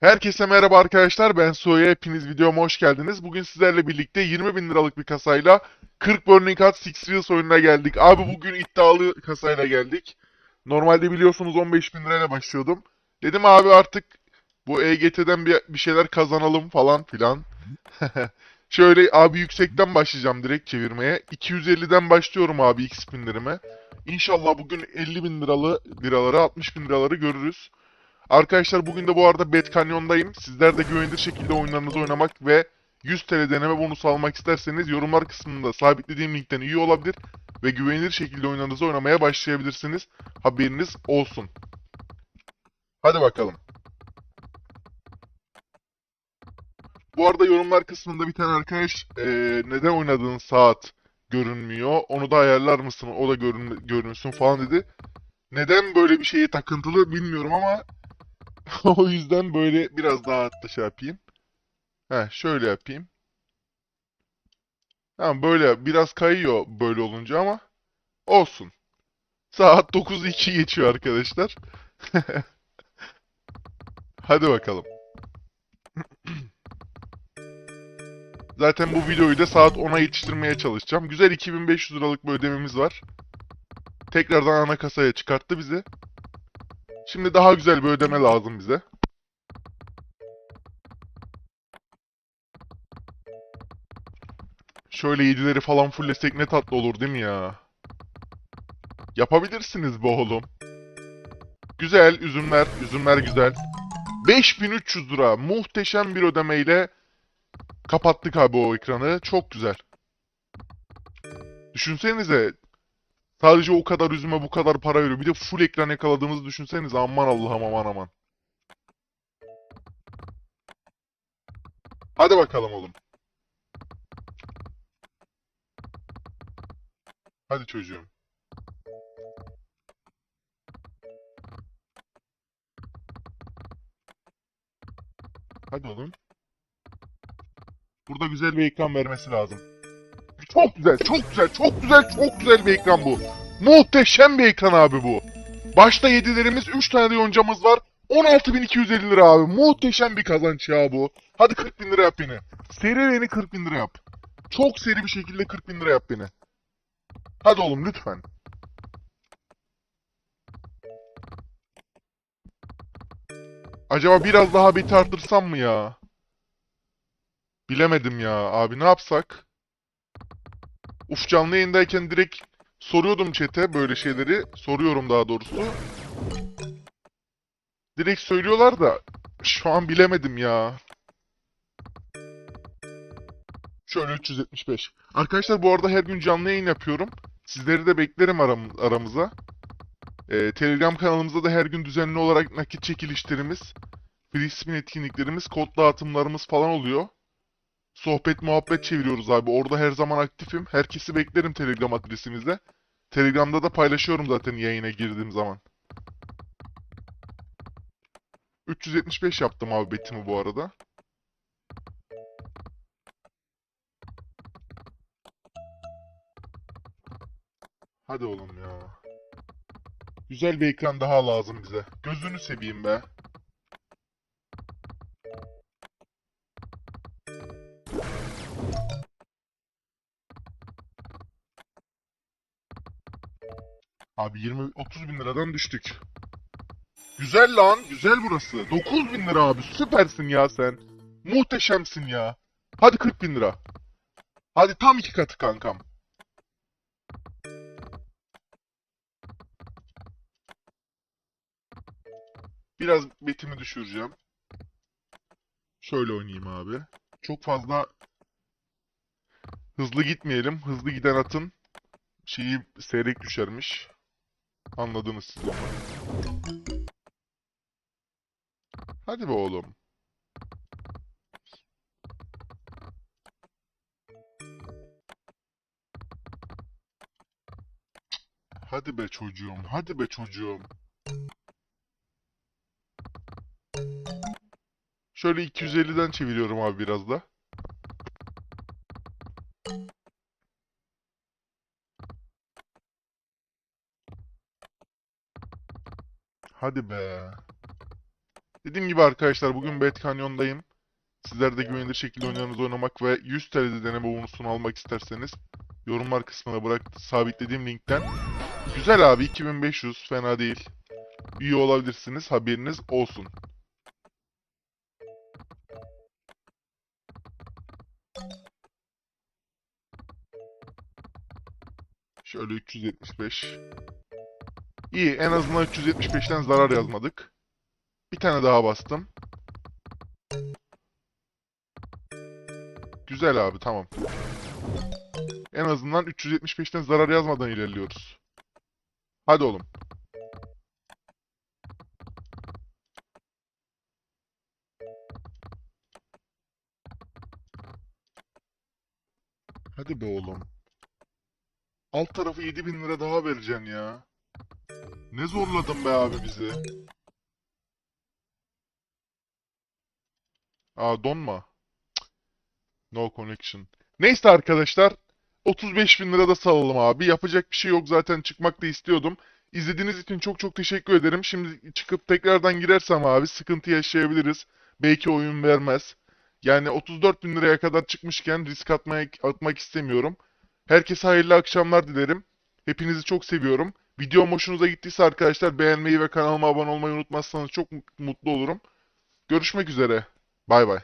Herkese merhaba arkadaşlar ben Suo'ya hepiniz videoma hoş geldiniz. Bugün sizlerle birlikte 20 bin liralık bir kasayla 40 Burning Heart Six Wheels oyununa geldik. Abi bugün iddialı kasayla geldik. Normalde biliyorsunuz 15 bin lirayla başlıyordum. Dedim abi artık bu EGT'den bir, bir şeyler kazanalım falan filan. Şöyle abi yüksekten başlayacağım direkt çevirmeye. 250'den başlıyorum abi ilk spinlerime. İnşallah bugün 50 bin liralı liraları 60 bin liraları görürüz. Arkadaşlar bugün de bu arada Bet Canyon'dayım. Sizler de güvenilir şekilde oyunlarınızı oynamak ve 100 TL deneme bonusu almak isterseniz yorumlar kısmında sabitlediğim linkten üye olabilir ve güvenilir şekilde oyunlarınızı oynamaya başlayabilirsiniz. Haberiniz olsun. Hadi bakalım. Bu arada yorumlar kısmında bir tane arkadaş eee, neden oynadığın saat görünmüyor onu da ayarlar mısın o da görün, görünsün falan dedi. Neden böyle bir şeye takıntılı bilmiyorum ama o yüzden böyle biraz daha hatta şey yapayım. Heh, şöyle yapayım. Tamam böyle biraz kayıyor böyle olunca ama olsun. Saat 9'u 2 geçiyor arkadaşlar. Hadi bakalım. Zaten bu videoyu da saat 10'a yetiştirmeye çalışacağım. Güzel 2500 liralık bir ödememiz var. Tekrardan ana kasaya çıkarttı bizi. Şimdi daha güzel bir ödeme lazım bize. Şöyle yedileri falan fullesek ne tatlı olur değil mi ya? Yapabilirsiniz be oğlum. Güzel, üzümler, üzümler güzel. 5300 lira. Muhteşem bir ödemeyle kapattık abi o ekranı. Çok güzel. Düşünsenize sadece o kadar üzüme bu kadar para veriyor. Bir de full ekran yakaladığımızı düşünsenize. Aman Allah'ım aman aman. Hadi bakalım oğlum. Hadi çocuğum. Hadi oğlum. Burada güzel bir ekran vermesi lazım. Çok güzel, çok güzel, çok güzel, çok güzel bir ekran bu. Muhteşem bir ekran abi bu. Başta 7'lerimiz 3 tane de yoncamız var. 16.250 lira abi. Muhteşem bir kazanç ya bu. Hadi 40 bin lira yap beni. Seri beni 40 bin lira yap. Çok seri bir şekilde 40 bin lira yap beni. Hadi oğlum lütfen. Acaba biraz daha beti arttırsam mı ya? Bilemedim ya. Abi ne yapsak? Uf canlı yayındayken direkt soruyordum chat'e böyle şeyleri. Soruyorum daha doğrusu. Direkt söylüyorlar da şu an bilemedim ya. Şöyle 375. Arkadaşlar bu arada her gün canlı yayın yapıyorum. Sizleri de beklerim aram aramıza. Ee, Telegram kanalımızda da her gün düzenli olarak nakit çekilişlerimiz, free spin etkinliklerimiz, kod dağıtımlarımız falan oluyor. Sohbet muhabbet çeviriyoruz abi. Orada her zaman aktifim. Herkesi beklerim Telegram adresimizde. Telegram'da da paylaşıyorum zaten yayına girdiğim zaman. 375 yaptım abi betimi bu arada. Hadi oğlum ya. Güzel bir ekran daha lazım bize. Gözünü seveyim be. Abi 20-30 bin liradan düştük. Güzel lan, güzel burası. 9 bin lira abi, süpersin ya sen. Muhteşemsin ya. Hadi 40 bin lira. Hadi tam iki katı kankam. Biraz betimi düşüreceğim. Şöyle oynayayım abi. Çok fazla hızlı gitmeyelim. Hızlı giden atın şeyi seyrek düşermiş. Anladınız siz onu. Hadi be oğlum. Hadi be çocuğum, hadi be çocuğum. Şöyle 250'den çeviriyorum abi biraz da. Hadi be. Dediğim gibi arkadaşlar bugün Bet Canyon'dayım. Sizler de güvenilir şekilde oyunlarınızı oynamak ve 100 TL'de deneme bonusunu almak isterseniz yorumlar kısmına bırak sabitlediğim linkten. Güzel abi 2500 fena değil. İyi olabilirsiniz haberiniz olsun. Şöyle 375. İyi en azından 375'ten zarar yazmadık. Bir tane daha bastım. Güzel abi tamam. En azından 375'ten zarar yazmadan ilerliyoruz. Hadi oğlum. Hadi be oğlum. Alt tarafı 7000 lira daha vereceksin ya. Ne zorladın be abi bizi. Aa donma. No connection. Neyse arkadaşlar. 35 bin lira da salalım abi. Yapacak bir şey yok zaten çıkmak da istiyordum. İzlediğiniz için çok çok teşekkür ederim. Şimdi çıkıp tekrardan girersem abi sıkıntı yaşayabiliriz. Belki oyun vermez. Yani 34 bin liraya kadar çıkmışken risk atmaya, atmak istemiyorum. Herkese hayırlı akşamlar dilerim. Hepinizi çok seviyorum. Videom hoşunuza gittiyse arkadaşlar beğenmeyi ve kanalıma abone olmayı unutmazsanız çok mutlu olurum. Görüşmek üzere. Bay bay.